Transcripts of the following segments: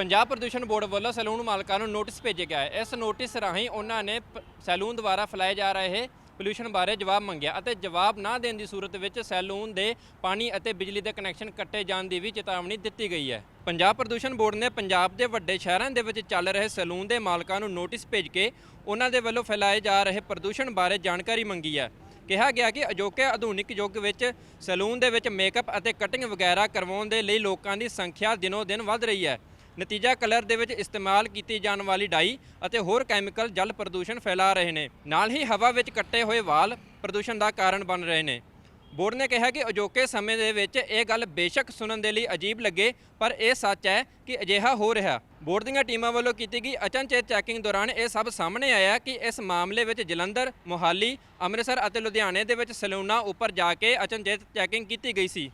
ਪੰਜਾਬ ਪ੍ਰਦੂਸ਼ਣ ਬੋਰਡ ਵੱਲੋਂ ਸੈਲੂਨ ਮਾਲਕਾਂ ਨੂੰ ਨੋਟਿਸ ਭੇਜਿਆ ਗਿਆ ਹੈ। ਇਸ ਨੋਟਿਸ ਰਾਹੀਂ ਉਹਨਾਂ ਨੇ ਪ- ਸੈਲੂਨ ਦੁਆਰਾ ਫੈਲਾਏ ਜਾ ਰਹੇ ਪੋਲੂਸ਼ਨ ਬਾਰੇ ਜਵਾਬ ਮੰਗਿਆ ਅਤੇ ਜਵਾਬ ਨਾ ਦੇਣ ਦੀ ਸੂਰਤ ਵਿੱਚ ਸੈਲੂਨ ਦੇ ਪਾਣੀ ਅਤੇ ਬਿਜਲੀ ਦੇ ਕਨੈਕਸ਼ਨ ਕੱਟੇ ਜਾਣ ਦੀ ਵੀ ਚੇਤਾਵਨੀ ਦਿੱਤੀ ਗਈ ਹੈ। ਪੰਜਾਬ ਪ੍ਰਦੂਸ਼ਣ ਬੋਰਡ ਨੇ ਪੰਜਾਬ ਦੇ ਵੱਡੇ ਸ਼ਹਿਰਾਂ ਦੇ ਵਿੱਚ ਚੱਲ ਰਹੇ ਸੈਲੂਨ ਦੇ ਮਾਲਕਾਂ ਨੂੰ ਨੋਟਿਸ ਭੇਜ ਕੇ ਉਹਨਾਂ ਦੇ ਵੱਲੋਂ ਫੈਲਾਏ ਜਾ ਰਹੇ ਪ੍ਰਦੂਸ਼ਣ ਬਾਰੇ ਜਾਣਕਾਰੀ ਮੰਗੀ ਹੈ। ਕਿਹਾ ਗਿਆ ਕਿ ਅਜੋਕੇ ਆਧੁਨਿਕ ਯੁੱਗ ਵਿੱਚ ਸੈਲੂਨ ਦੇ ਵਿੱਚ ਮੇਕਅਪ ਅਤੇ ਕਟਿੰਗ ਵਗੈਰਾ ਕਰਵਾਉਣ ਦੇ ਲਈ ਲੋਕਾਂ ਦੀ ਸੰਖਿਆ ਦਿਨੋ ਦਿਨ ਵੱਧ ਰਹੀ ਹੈ। ਨਤੀਜਾ ਕਲਰ ਦੇ ਵਿੱਚ ਇਸਤੇਮਾਲ ਕੀਤੀ ਜਾਣ ਵਾਲੀ ਡਾਈ ਅਤੇ ਹੋਰ ਕੈਮੀਕਲ ਜਲ ਪ੍ਰਦੂਸ਼ਣ ਫੈਲਾ ਰਹੇ ਨੇ। ਨਾਲ ਹੀ ਹਵਾ ਵਿੱਚ ਕੱਟੇ ਹੋਏ ਵਾਲ ਪ੍ਰਦੂਸ਼ਣ ਦਾ ਕਾਰਨ ਬਣ ਰਹੇ ਨੇ। ਬੋਰਡ ਨੇ ਕਿਹਾ ਕਿ ਅਜੋਕੇ ਸਮੇਂ ਦੇ ਵਿੱਚ ਇਹ ਗੱਲ ਬੇਸ਼ੱਕ ਸੁਣਨ ਦੇ ਲਈ ਅਜੀਬ ਲੱਗੇ, ਪਰ ਇਹ ਸੱਚ ਹੈ ਕਿ ਅਜਿਹਾ ਹੋ ਰਿਹਾ। ਬੋਰਡ ਦੀਆਂ ਟੀਮਾਂ ਵੱਲੋਂ ਕੀਤੀ ਗਈ ਅਚਨਚੇਤ ਚੈਕਿੰਗ ਦੌਰਾਨ ਇਹ ਸਭ ਸਾਹਮਣੇ ਆਇਆ ਕਿ ਇਸ ਮਾਮਲੇ ਵਿੱਚ ਜਲੰਧਰ, ਮੋਹਾਲੀ, ਅੰਮ੍ਰਿਤਸਰ ਅਤੇ ਲੁਧਿਆਣੇ ਦੇ ਵਿੱਚ ਸਲੂਨਾ ਉੱਪਰ ਜਾ ਕੇ ਅਚਨਚੇਤ ਚੈਕਿੰਗ ਕੀਤੀ ਗਈ ਸੀ।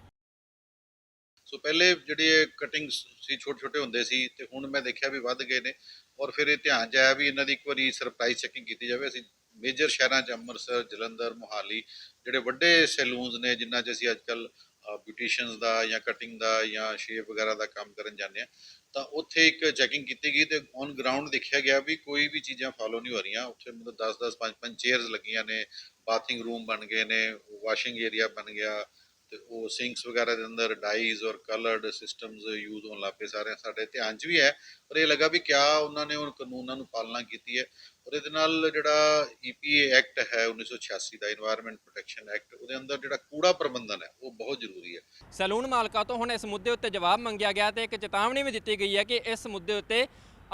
ਸੋ ਪਹਿਲੇ ਜਿਹੜੇ ਕਟਿੰਗ ਸੀ ਛੋਟੇ ਛੋਟੇ ਹੁੰਦੇ ਸੀ ਤੇ ਹੁਣ ਮੈਂ ਦੇਖਿਆ ਵੀ ਵੱਧ ਗਏ ਨੇ ਔਰ ਫਿਰ ਇਹ ਧਿਆਨ 'ਚ ਆਇਆ ਵੀ ਇਹਨਾਂ ਦੀ ਇੱਕ ਵਾਰੀ ਸਰਪ੍ਰਾਈਜ਼ ਚੈਕਿੰਗ ਕੀਤੀ ਜਾਵੇ। ਅਸੀਂ ਮੇਜਰ ਸ਼ਹਿਰਾਂ 'ਚ ਅੰਮ੍ਰਿਤਸਰ, ਜਲੰਧਰ, ਮੋਹਾਲੀ ਜਿਹੜੇ ਵੱਡੇ ਸੈਲੂਨਸ ਨੇ ਜਿਨ੍ਹਾਂ 'ਚ ਅਸੀਂ ਅੱਜਕੱਲ ਬਿਊਟੀਸ਼ੀਅਨਸ ਦਾ ਜਾਂ ਕਟਿੰਗ ਦਾ ਜਾਂ ਸ਼ੇਪ ਵਗੈਰਾ ਦਾ ਕੰਮ ਕਰਨ ਜਾਂਦੇ ਆ ਤਾਂ ਉੱਥੇ ਇੱਕ ਚੈਕਿੰਗ ਕੀਤੀ ਗਈ ਤੇ ਔਨ ਗਰਾਊਂਡ ਦੇਖਿਆ ਗਿਆ ਵੀ ਕੋਈ ਵੀ ਚੀਜ਼ਾਂ ਫਾਲੋ ਨਹੀਂ ਹੋ ਰਹੀਆਂ। ਉੱਥੇ ਮਤਲਬ 10 10 5 5 ਚੇਅਰਸ ਲੱਗੀਆਂ ਨੇ ਬਾਥਿੰਗ ਰੂਮ ਬਣ ਗਏ ਨੇ ਵਾਸ਼ਿੰਗ ਏਰੀਆ ਬਣ ਗਿਆ ਤੇ ਉਹ ਸਿੰਕਸ ਵਗੈਰਾ ਦੇ ਅੰਦਰ ਡਾਈਜ਼ ਔਰ ਕਲਰਡ ਸਿਸਟਮਸ ਯੂਜ਼ ਹੋਣ ਲੱਪੇ ਸਾਰੇ ਸਾਡੇ ਧਿਆਨ 'ਚ ਵੀ ਹੈ। ਪਰ ਇਹ ਲੱਗਾ ਵੀ ਕਿਆ ਉਹਨਾਂ ਨੇ ਉਹ ਕਾਨੂੰਨਾਂ ਨੂੰ ਪਾਲਣਾ ਕੀਤੀ ਹੈ। ਔਰ ਇਹਦੇ ਨਾਲ ਜਿਹੜਾ EPA ਐਕਟ ਹੈ 1986 ਦਾ এনवायरमेंट ਪ੍ਰੋਟੈਕਸ਼ਨ ਐਕਟ ਉਹਦੇ ਅੰਦਰ ਜਿਹੜਾ ਕੂੜਾ ਪ੍ਰਬੰਧਨ ਹੈ, ਉਹ ਬਹੁਤ ਜ਼ਰੂਰੀ ਹੈ। ਸੈਲੂਨ ਮਾਲਕਾਂ ਤੋਂ ਹੁਣ ਇਸ ਮੁੱਦੇ ਉੱਤੇ ਜਵਾਬ ਮੰਗਿਆ ਗਿਆ ਤੇ ਇੱਕ ਚੇਤਾਵਨੀ ਵੀ ਦਿੱਤੀ ਗਈ ਹੈ ਕਿ ਇਸ ਮੁੱਦੇ ਉੱਤੇ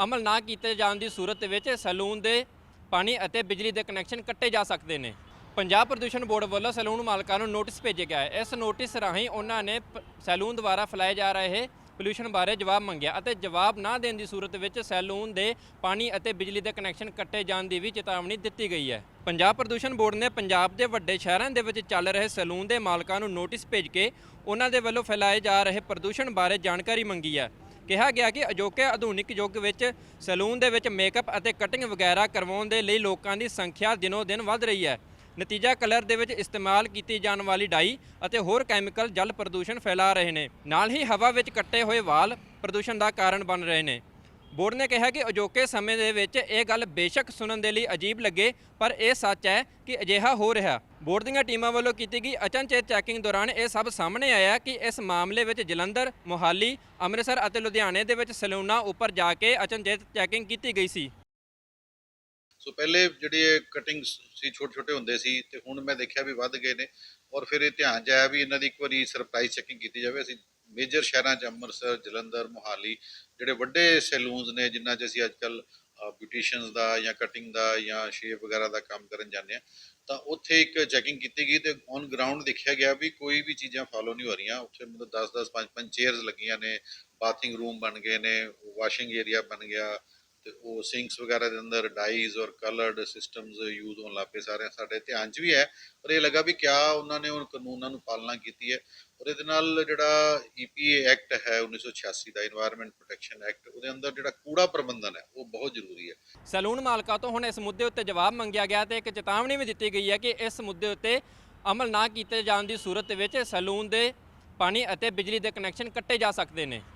ਅਮਲ ਨਾ ਕੀਤੇ ਜਾਣ ਦੀ ਸੂਰਤ ਵਿੱਚ ਸੈਲੂਨ ਦੇ ਪਾਣੀ ਅਤੇ ਬਿਜਲੀ ਦੇ ਕਨੈਕਸ਼ਨ ਕੱਟੇ ਜਾ ਸਕਦੇ ਨੇ। ਪੰਜਾਬ ਪ੍ਰਦੂਸ਼ਣ ਬੋਰਡ ਵੱਲੋਂ ਸੈਲੂਨ ਮਾਲਕਾਂ ਨੂੰ ਨੋਟਿਸ ਭੇਜਿਆ ਗਿਆ ਹੈ ਇਸ ਨੋਟਿਸ ਰਾਹੀਂ ਉਹਨਾਂ ਨੇ ਪ- ਸੈਲੂਨ ਦੁਆਰਾ ਫੈਲਾਏ ਜਾ ਰਹੇ ਪੋਲੂਸ਼ਨ ਬਾਰੇ ਜਵਾਬ ਮੰਗਿਆ ਅਤੇ ਜਵਾਬ ਨਾ ਦੇਣ ਦੀ ਸੂਰਤ ਵਿੱਚ ਸੈਲੂਨ ਦੇ ਪਾਣੀ ਅਤੇ ਬਿਜਲੀ ਦੇ ਕਨੈਕਸ਼ਨ ਕੱਟੇ ਜਾਣ ਦੀ ਵੀ ਚੇਤਾਵਨੀ ਦਿੱਤੀ ਗਈ ਹੈ। ਪੰਜਾਬ ਪ੍ਰਦੂਸ਼ਣ ਬੋਰਡ ਨੇ ਪੰਜਾਬ ਦੇ ਵੱਡੇ ਸ਼ਹਿਰਾਂ ਦੇ ਵਿੱਚ ਚੱਲ ਰਹੇ ਸੈਲੂਨ ਦੇ ਮਾਲਕਾਂ ਨੂੰ ਨੋਟਿਸ ਭੇਜ ਕੇ ਉਹਨਾਂ ਦੇ ਵੱਲੋਂ ਫੈਲਾਏ ਜਾ ਰਹੇ ਪ੍ਰਦੂਸ਼ਣ ਬਾਰੇ ਜਾਣਕਾਰੀ ਮੰਗੀ ਹੈ। ਕਿਹਾ ਗਿਆ ਕਿ ਅਜੋਕੇ ਆਧੁਨਿਕ ਯੁੱਗ ਵਿੱਚ ਸੈਲੂਨ ਦੇ ਵਿੱਚ ਮੇਕਅਪ ਅਤੇ ਕਟਿੰਗ ਵਗੈਰਾ ਕਰਵਾਉਣ ਦੇ ਲਈ ਲੋਕਾਂ ਦੀ ਸੰਖਿਆ ਦਿਨੋ ਦਿਨ ਵੱਧ ਰਹੀ ਹੈ। ਨਤੀਜਾ ਕਲਰ ਦੇ ਵਿੱਚ ਇਸਤੇਮਾਲ ਕੀਤੀ ਜਾਣ ਵਾਲੀ ਡਾਈ ਅਤੇ ਹੋਰ ਕੈਮੀਕਲ ਜਲ ਪ੍ਰਦੂਸ਼ਣ ਫੈਲਾ ਰਹੇ ਨੇ। ਨਾਲ ਹੀ ਹਵਾ ਵਿੱਚ ਕੱਟੇ ਹੋਏ ਵਾਲ ਪ੍ਰਦੂਸ਼ਣ ਦਾ ਕਾਰਨ ਬਣ ਰਹੇ ਨੇ। ਬੋਰਡ ਨੇ ਕਿਹਾ ਕਿ ਅਜੋਕੇ ਸਮੇਂ ਦੇ ਵਿੱਚ ਇਹ ਗੱਲ ਬੇਸ਼ੱਕ ਸੁਣਨ ਦੇ ਲਈ ਅਜੀਬ ਲੱਗੇ, ਪਰ ਇਹ ਸੱਚ ਹੈ ਕਿ ਅਜਿਹਾ ਹੋ ਰਿਹਾ। ਬੋਰਡ ਦੀਆਂ ਟੀਮਾਂ ਵੱਲੋਂ ਕੀਤੀ ਗਈ ਅਚਨਚੇਤ ਚੈਕਿੰਗ ਦੌਰਾਨ ਇਹ ਸਭ ਸਾਹਮਣੇ ਆਇਆ ਕਿ ਇਸ ਮਾਮਲੇ ਵਿੱਚ ਜਲੰਧਰ, ਮੋਹਾਲੀ, ਅੰਮ੍ਰਿਤਸਰ ਅਤੇ ਲੁਧਿਆਣੇ ਦੇ ਵਿੱਚ ਸਲੂਨਾ ਉੱਪਰ ਜਾ ਕੇ ਅਚਨਚੇਤ ਚੈਕਿੰਗ ਕੀਤੀ ਗਈ ਸੀ। ਸੋ ਪਹਿਲੇ ਜਿਹੜੇ ਕਟਿੰਗ ਸੀ ਛੋਟੇ ਛੋਟੇ ਹੁੰਦੇ ਸੀ ਤੇ ਹੁਣ ਮੈਂ ਦੇਖਿਆ ਵੀ ਵੱਧ ਗਏ ਨੇ ਔਰ ਫਿਰ ਇਹ ਧਿਆਨ 'ਚ ਆਇਆ ਵੀ ਇਹਨਾਂ ਦੀ ਇੱਕ ਵਾਰੀ ਸਰਪ੍ਰਾਈਜ਼ ਚੈਕਿੰਗ ਕੀਤੀ ਜਾਵੇ। ਅਸੀਂ ਮੇਜਰ ਸ਼ਹਿਰਾਂ 'ਚ ਅੰਮ੍ਰਿਤਸਰ, ਜਲੰਧਰ, ਮੋਹਾਲੀ ਜਿਹੜੇ ਵੱਡੇ ਸੈਲੂਨਸ ਨੇ ਜਿਨ੍ਹਾਂ 'ਚ ਅਸੀਂ ਅੱਜਕੱਲ ਬਿਊਟੀਸ਼ੀਅਨਸ ਦਾ ਜਾਂ ਕਟਿੰਗ ਦਾ ਜਾਂ ਸ਼ੇਪ ਵਗੈਰਾ ਦਾ ਕੰਮ ਕਰਨ ਜਾਂਦੇ ਆ ਤਾਂ ਉੱਥੇ ਇੱਕ ਚੈਕਿੰਗ ਕੀਤੀ ਗਈ ਤੇ ਔਨ ਗਰਾਊਂਡ ਦੇਖਿਆ ਗਿਆ ਵੀ ਕੋਈ ਵੀ ਚੀਜ਼ਾਂ ਫਾਲੋ ਨਹੀਂ ਹੋ ਰਹੀਆਂ। ਉੱਥੇ ਮਤਲਬ 10 10 5 5 ਚੇਅਰਸ ਲੱਗੀਆਂ ਨੇ ਬਾਥਿੰਗ ਰੂਮ ਬਣ ਗਏ ਨੇ ਵਾਸ਼ਿੰਗ ਏਰੀਆ ਬਣ ਗਿਆ ਤੇ ਉਹ ਸਿੰਕਸ ਵਗੈਰਾ ਦੇ ਅੰਦਰ ਡਾਈਜ਼ ਔਰ ਕਲਰਡ ਸਿਸਟਮਸ ਯੂਜ਼ ਹੋਣ ਲੱਗ ਪਏ ਸਾਰੇ ਸਾਡੇ ਧਿਆਨ 'ਚ ਵੀ ਹੈ, ਪਰ ਇਹ ਲੱਗਾ ਵੀ ਕਿਆ ਉਹਨਾਂ ਨੇ ਉਹ ਕਾਨੂੰਨਾਂ ਨੂੰ ਪਾਲਣਾ ਕੀਤੀ ਹੈ ਔਰ ਇਹਦੇ ਨਾਲ ਜਿਹੜਾ EPA ਐਕਟ ਹੈ 1986 ਦਾ এনवायरमेंट ਪ੍ਰੋਟੈਕਸ਼ਨ ਐਕਟ ਉਹਦੇ ਅੰਦਰ ਜਿਹੜਾ ਕੂੜਾ ਪ੍ਰਬੰਧਨ ਹੈ, ਉਹ ਬਹੁਤ ਜ਼ਰੂਰੀ ਹੈ। ਸੈਲੂਨ ਮਾਲਕਾਂ ਤੋਂ ਹੁਣ ਇਸ ਮੁੱਦੇ ਉੱਤੇ ਜਵਾਬ ਮੰਗਿਆ ਗਿਆ ਤੇ ਇੱਕ ਚੇਤਾਵਨੀ ਵੀ ਦਿੱਤੀ ਗਈ ਹੈ ਕਿ ਇਸ ਮੁੱਦੇ ਉੱਤੇ ਅਮਲ ਨਾ ਕੀਤੇ ਜਾਣ ਦੀ ਸੂਰਤ ਵਿੱਚ ਸੈਲੂਨ ਦੇ ਪਾਣੀ ਅਤੇ ਬਿਜਲੀ ਦੇ ਕਨੈਕਸ਼ਨ ਕੱਟੇ ਜਾ ਸਕਦੇ ਨੇ।